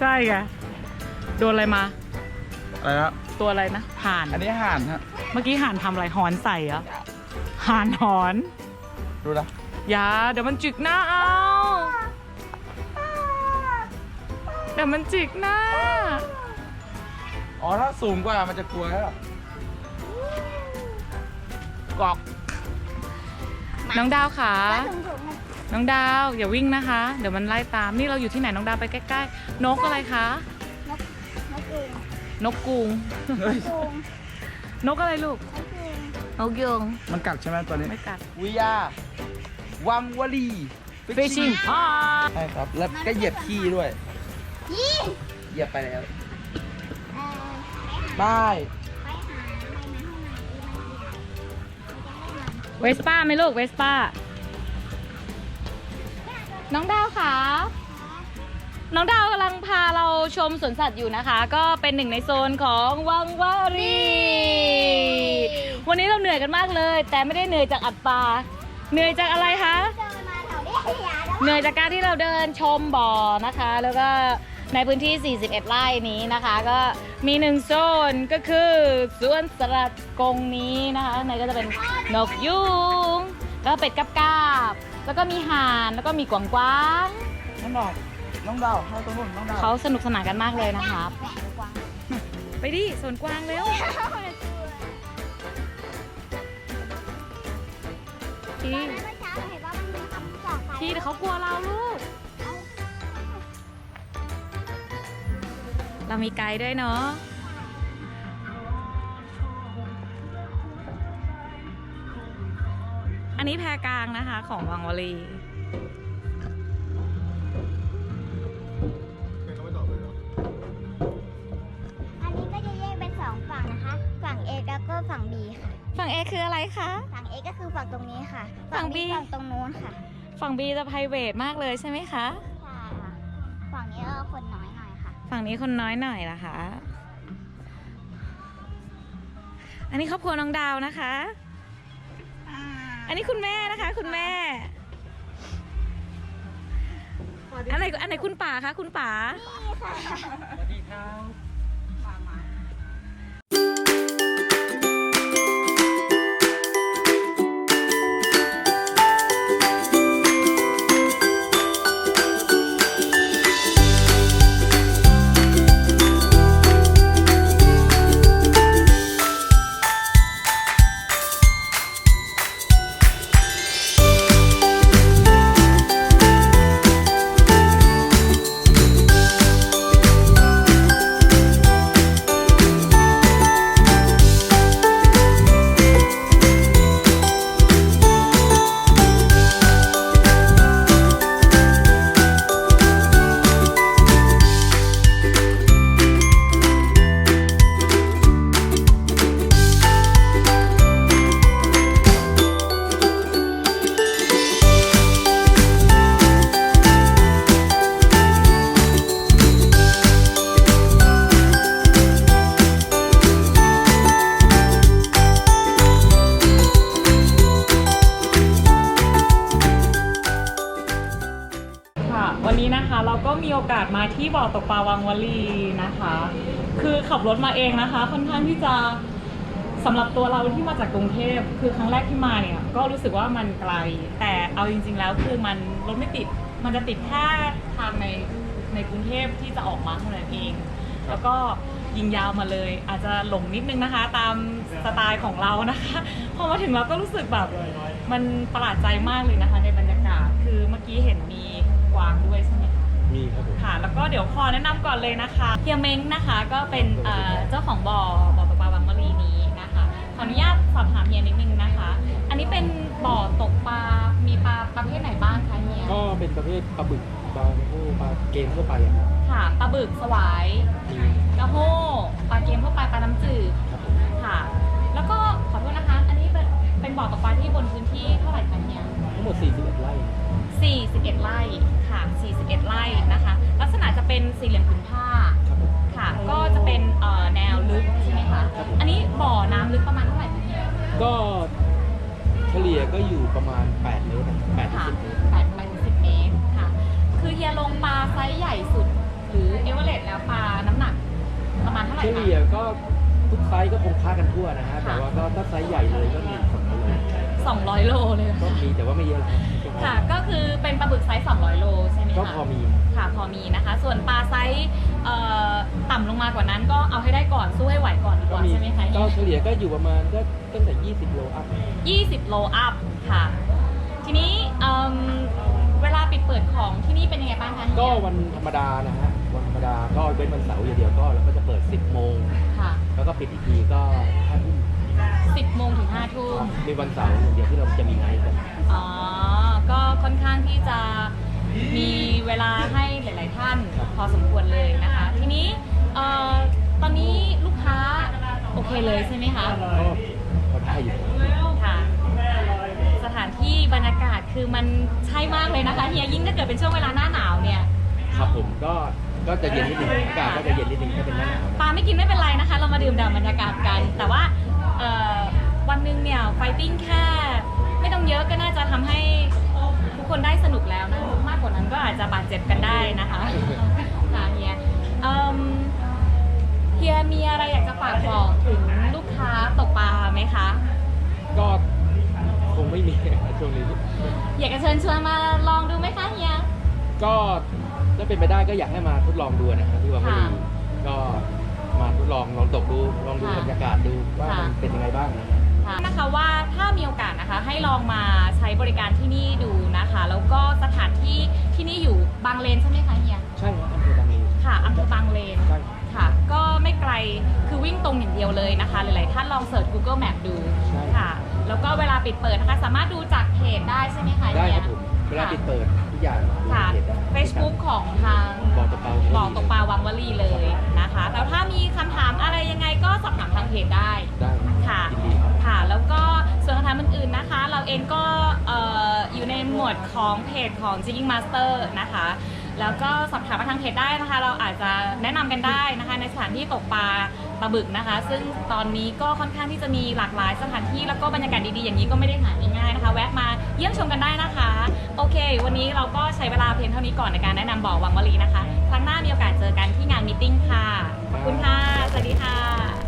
ใช่ไงโดนอะไรมา อะไรนะตัวอะไรนะห่าน อันนี้ห่านฮะเมื่อกี้ห่านทำอะไรหอนใส่เหรอห่านหอนดูนะอย่าเดี๋ยวมันจิกหน้าเอาเดี๋ยวมันจิกหน้า อ๋อถ้าสูงกว่ามันจะกลัวแล้วกอกน้องดาวขาก็ถุงถุงมัน น้องดาวอย่าวิ่งนะคะ เดี๋ยวมันไล่ตามนี่เราอยู่ที่ไหนน้องดาวไปใกล้ๆ นกอะไรคะ นกนกยูงนกกูงเฮ้ยยูงนกอะไรลูกนกยูงนกยงมันกัดใช่ไหมตัวนี้ไม่กัดวิยาวังวลี fishing อ่าใช่ครับ แล้วก็เหยียบขี้ด้วย ยี่เหยียบไปแล้ว เอ่อบายไปหาไปนะห้องไหนดีมันดีมันจะไม่มันเวสป้าไหมลูกเวสป้า น้องดาวขาน้องดาวกำลังพาเราชมสวนสัตว์อยู่นะคะ ก็เป็นหนึ่งในโซนของวังวารี วันนี้เราเหนื่อยกันมากเลย แต่ไม่ได้เหนื่อยจากอัดปลา เหนื่อยจากอะไรคะเดินมาแถวนี้อย่าแล้วเหนื่อยจากการที่เราเดินชมบ่อนะคะ แล้วก็ในพื้นที่ 41 ไร่นี้นะคะ ก็มีหนึ่งโซนก็คือสวนสลัดกรงนี้นะคะในก็จะเป็นนกยุงแล้วก็เป็ดกับกาบ แล้วก็มีห่านแล้วก็มีกวางกวางน้องดาวน้องดาวให้ตรงนู้นน้องดาวเขาสนุกสนานกันมากเลยนะครับ ไปดิสวนกวางเร็วพี่เมื่อเช้าเห็นว่ามันมีคำสั่งไปพี่เดี๋ยวเขากลัวเราลูก เรามีไกด์ด้วยเนาะ อันนี้แพรกลางนะคะของวังวลีอันนี้ก็จะแยกเป็นสองฝั่งนะคะ ฝั่ง A แล้วก็ฝั่ง B ค่ะ ฝั่ง A คืออะไรคะ ฝั่ง A ก็คือฝั่งตรงนี้ค่ะ ฝั่ง B ฝั่งตรงนู้นค่ะ ฝั่ง B จะ p r i v a t มากเลยใช่ไหมคะ ค่ะ ฝั่งนี้ก็คนน้อยหน่อยค่ะ ฝั่งนี้คนน้อยหน่อยนะคะ อันนี้ครอบครัวน้องดาวนะคะ อันนี้คุณแม่นะคะ คุณแม่ อันไหนอันไหนคุณป๋าคะคุณป๋า สวัสดีครับ เราก็มีโอกาสมาที่บ่อตกปลาวังวลีนะคะ คือขับรถมาเองนะคะ ค่อนข้างที่จะสำหรับตัวเราที่มาจากกรุงเทพคือครั้งแรกที่มาเนี่ย ก็รู้สึกว่ามันไกล แต่เอาจริง ๆ แล้วคือมันรถไม่ติด มันจะติดแค่ทางในในกรุงเทพที่จะออกมาเท่านั้นเอง แล้วก็ยิงยาวมาเลย อาจจะหลงนิดนึงนะคะ ตามสไตล์ของเรานะคะพอมาถึงเราก็รู้สึกแบบมันประหลาดใจมากเลยนะคะ ในบรรยากาศคือเมื่อกี้เห็นมีกวางด้วยใช่ไหม มีครับผมค่ะแล้วก็เดี๋ยวขอแนะนำก่อนเลยนะคะเฮียเม้งนะคะก็เป็นเอ่อเจ้าของบ่อบ่อตกปลาวังมะลีนี้นะคะขออนุญาตสอบถามเฮียนิดนึงนะคะ อันนี้เป็นบ่อตกปลามีปลาประเภทไหนบ้างคะเฮียก็เป็นประเภทปลาบึกปลาโอ้ปลาเกมทั่วไปอะครับค่ะปลาบึกสวาย มีกระโห้ปลาเกมทั่วไปปลาน้ำจื เฉลี่ยก็อยู่ประมาณ8เมตร8ค่ะ10ตรแปไปถึงสิบเมตรค่ะ คือเฮียลงปลาไซส์ใหญ่สุด หรือเอเวอเรสต์แล้วปลาน้ำหนัก ประมาณเท่าไหร่เฉลี่ยก็ทุกไซส์ก็คงค่ากันทั่วนะฮะ แต่ว่าก็ถ้าไซส์ใหญ่เลยก็มีสองกิโล200 โลเลยก็มีแต่ว่าไม่เยอะหรอก ค่ะ ก็คือเป็น ปลาบึกไซส์200 โลใช่ไหมคะ ก็พอมี ค่ะพอมีนะคะ ส่วนปลาไซส์เอ่อต่ำลงมากว่านั้นก็เอาให้ได้ก่อนสู้ให้ไหวก่อนดีกก็ว่ามีใช่ไหมคะก็เฉลี่ยก็อยู่ประมาณก็ตั้งแต่ 20 โลอัพ20 โลอัพค่ะ ทีนี้เอิ่มเวลาปิดเปิดของที่นี่เป็นยังไงบ้างคะเฮียก็วันธรรมดานะฮะ วันธรรมดาก็เว้นวันเสาร์อย่างเดียวก็เราก็จะเปิด 10 โมง ค่ะ แล้วก็ปิดอีกทีก็5ทุ่ม10 โมงถึง5ทุ่มมีวันเสาร์อย่างเดียวที่เราจะมีไนท์กัน อ๋อ ก็ค่อนข้างที่จะมีเวลาให้หลาย ๆ ท่านพอสมควรเลยนะคะ ทีนี้เอ่อตอนนี้ลูกค้าโอเคเลยใช่ไหมคะก็พอได้อยู่ค่ะ สถานที่บรรยากาศคือมันใช่มากเลยนะคะเฮียยิ่งถ้าเกิดเป็นช่วงเวลาหน้าหนาวเนี่ยครับผมก็ก็จะเย็นนิดนึงอากาศก็จะเย็นนิดนึงถ้าเป็นหน้าหนาว ปลาไม่กินไม่เป็นไรนะคะ เรามาดื่มด่ำบรรยากาศกัน แต่ว่า มีอะไรอยากจะฝากบอกถึงลูกค้าตกปลาไหมคะ ก็คงไม่มีช่วงนี้ อยากจะเชิญชวนมาลองดูไหมคะเฮีย ก็ถ้าเป็นไปได้ก็อยากให้มาทดลองดูนะครับที่ว่าไม่ค่ะดีก็มาทดลองลองตกดูลองดูค่ะบรรยากาศดูว่าค่ะ มันเป็นยังไงบ้างนะค่ะนะคะว่าถ้ามีโอกาสนะคะให้ลองมาใช้บริการที่นี่ดูนะคะ แล้วก็สถานที่ที่นี่อยู่บางเลนใช่ไหมคะเฮีย ใช่ครับอำเภอบางเลนค่ะอำเภอบางเลน ใช่ค่ะ ก็ไม่ไกลคือวิ่งตรงอย่างเดียวเลยนะคะ หลายๆท่านลองเสิร์ช Google Map ดูใช่ค่ะ แล้วก็เวลาปิดเปิดนะคะ สามารถดูจากเพจได้ใช่ไหมคะได้เฮีคยรับผมเวลาค่ะปิดเปิดทุกอย่างค่ะดูในเพจได้ Facebook ของทางบอกตะเปาบอกตกปลาวังวลีเลยนะคะแล้วถ้ามีคำถามอะไรยังไงก็สอบถามทางเพจได้ได้ค่ะยินดีครับค่ะ แล้วก็ส่วนคำถามอื่นๆนะคะ เราเองก็เอ่ออยู่ในหมวดของเพจของ Jigging Master นะคะ แล้วก็สอบถามมาทางเพจได้นะคะ เราอาจจะแนะนำกันได้นะคะ ในสถานที่ตกปลาปลาบึกนะคะ ซึ่งตอนนี้ก็ค่อนข้างที่จะมีหลากหลายสถานที่แล้วก็บรรยากาศดีๆอย่างนี้ก็ไม่ได้หาง่ายๆนะคะ แวะมาเยี่ยมชมกันได้นะคะ โอเค วันนี้เราก็ใช้เวลาเพียงเท่านี้ก่อนในการแนะนำบ่อวังวลีนะคะ ครั้งหน้ามีโอกาสเจอกันที่งานมตติ팅ค่ะขอบคุณค่ะสวัสดีค่ะ